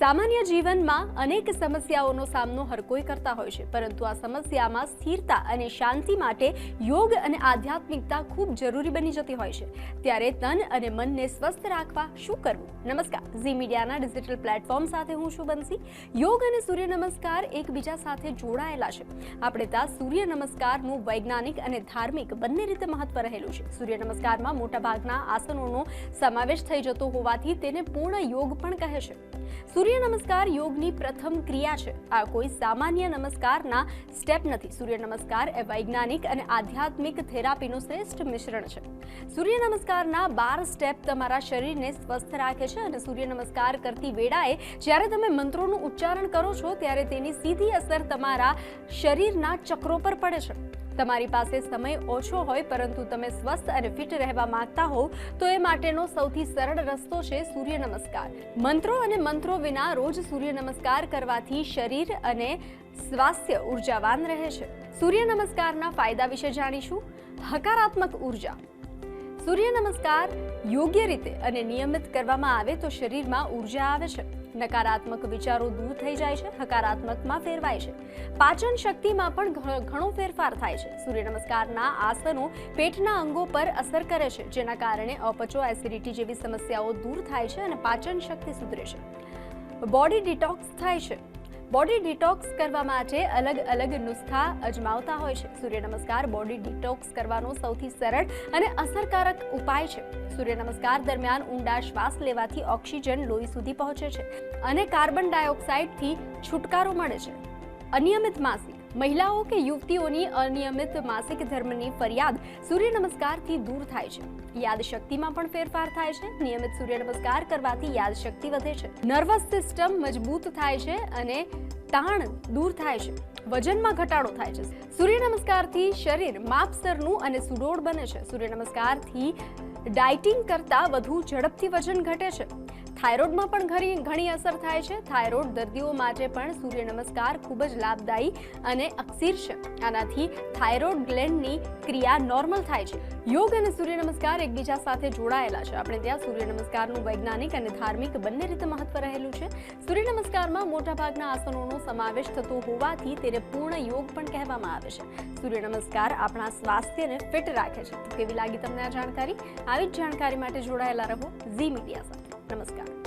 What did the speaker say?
સામાન્ય જીવનમાં અનેક સમસ્યાઓનો સામનો હર કોઈ કરતા હોય છે, પરંતુ આ સમસ્યામાં સ્થિરતા અને શાંતિ માટે યોગ અને આધ્યાત્મિકતા ખૂબ જરૂરી બની જતી હોય છે. ત્યારે તન અને મનને સ્વસ્થ રાખવા શું કરવું? નમસ્કાર. ઝી મીડિયાના ડિજિટલ પ્લેટફોર્મ સાથે હું શું બનશી યોગ અને સૂર્ય નમસ્કાર એકબીજા સાથે જોડાયેલા છે. આપણે ત્યાં સૂર્ય નમસ્કારનું વૈજ્ઞાનિક અને ધાર્મિક બંને રીતે મહત્વ રહેલું છે. સૂર્ય નમસ્કારમાં મોટાભાગના આસનોનો સમાવેશ થઈ જતો હોવાથી તેને પૂર્ણ યોગ પણ કહે છે. સૂર્ય નમસ્કાર યોગની પ્રથમ ક્રિયા છે. આ કોઈ સામાન્ય નમસ્કારના સ્ટેપ નથી. સૂર્ય નમસ્કાર એ વૈજ્ઞાનિક અને આધ્યાત્મિક થેરાપીનું શ્રેષ્ઠ મિશ્રણ છે. સૂર્ય નમસ્કારના બાર સ્ટેપ તમારા શરીરને સ્વસ્થ રાખે છે અને સૂર્ય નમસ્કાર કરતી વેળાએ જ્યારે તમે મંત્રોનું ઉચ્ચારણ કરો છો, ત્યારે તેની સીધી અસર તમારા શરીરના ચક્રો પર પડે છે. તમારી પાસે સમય ઓછો હોય, પરંતુ તમે સ્વસ્થ અને ફિટ રહેવા માંગતા હોવ, તો એ માટેનો સૌથી સરળ રસ્તો છે સૂર્ય નમસ્કાર. મંત્રો અને મંત્રો વિના રોજ સૂર્ય નમસ્કાર કરવાથી શરીર અને સ્વાસ્થ્ય ઉર્જાવાન રહે છે. સૂર્ય નમસ્કારના ફાયદા વિશે જાણીશું. હકારાત્મક ઊર્જા. સૂર્ય નમસ્કાર યોગ્ય રીતે અને નિયમિત કરવામાં આવે તો શરીરમાં ઊર્જા આવે છે. નકારાત્મક વિચારો દૂર થઈ જાય છે, હકારાત્મકમાં ફેરવાય છે. પાચન શક્તિમાં પણ ઘણો ફેરફાર થાય છે. સૂર્ય નમસ્કારના આસનો પેટના અંગો પર અસર કરે છે, જેના કારણે અપચો, એસિડિટી જેવી સમસ્યાઓ દૂર થાય છે અને પાચન શક્તિ સુધરે છે. બોડી ડિટોક્સ થાય છે. બોડી ડિટોક્સ કરવા માટે અલગ અલગ નુસ્ખા અજમાવતા હોય છે. સૂર્ય નમસ્કાર બોડી ડિટોક્સ કરવાનો સૌથી સરળ અને અસરકારક ઉપાય છે. સૂર્ય નમસ્કાર દરમિયાન ઊંડા શ્વાસ લેવાથી ઓક્સિજન લોહી સુધી પહોંચે છે અને કાર્બન ડાયોક્સાઇડથી છુટકારો મળે છે. અનિયમિત માસિક. મહિલાઓ કે યુવતીઓની અનિયમિત માસિક ધર્મની ફરિયાદ સૂર્ય નમસ્કારથી દૂર થાય છે. યાદશક્તિમાં પણ ફેરફાર થાય છે. નિયમિત સૂર્ય નમસ્કાર કરવાથી યાદશક્તિ વધે છે. નર્વસ સિસ્ટમ મજબૂત થાય છે અને તાણ દૂર થાય છે. વજનમાં ઘટાડો થાય છે. સૂર્ય નમસ્કારથી શરીર માપસરનું અને સુડોળ બને છે. સૂર્ય નમસ્કારથી ડાયટિંગ કરતાં વધુ ઝડપથી વજન ઘટે છે. થાઇરોઇડમાં પણ ઘણી ઘણી અસર થાય છે. થાઇરોઇડ દર્દીઓ માટે પણ સૂર્ય નમસ્કાર ખૂબ જ લાભદાયી અને અક્ષીર છે. આનાથી થાઇરોઇડ ગ્લેન્ડની ક્રિયા નોર્મલ થાય છે. યોગ અને સૂર્ય નમસ્કાર એકબીજા સાથે જોડાયેલા છે. આપણે ત્યાં સૂર્ય નમસ્કારનું વૈજ્ઞાનિક અને ધાર્મિક બંને રીતે મહત્વ રહેલું છે. સૂર્ય નમસ્કારમાં મોટાભાગના આસનોનો સમાવેશ થતો હોવાથી તેને પૂર્ણ યોગ પણ કહેવામાં આવે છે. સૂર્ય નમસ્કાર આપણા સ્વાસ્થ્યને ફિટ રાખે છે. કેવી લાગી તમને આ જાણકારી? આવી જ જાણકારી માટે જોડાયેલા રહો ઝી મીડિયા સાથે. નમસ્કાર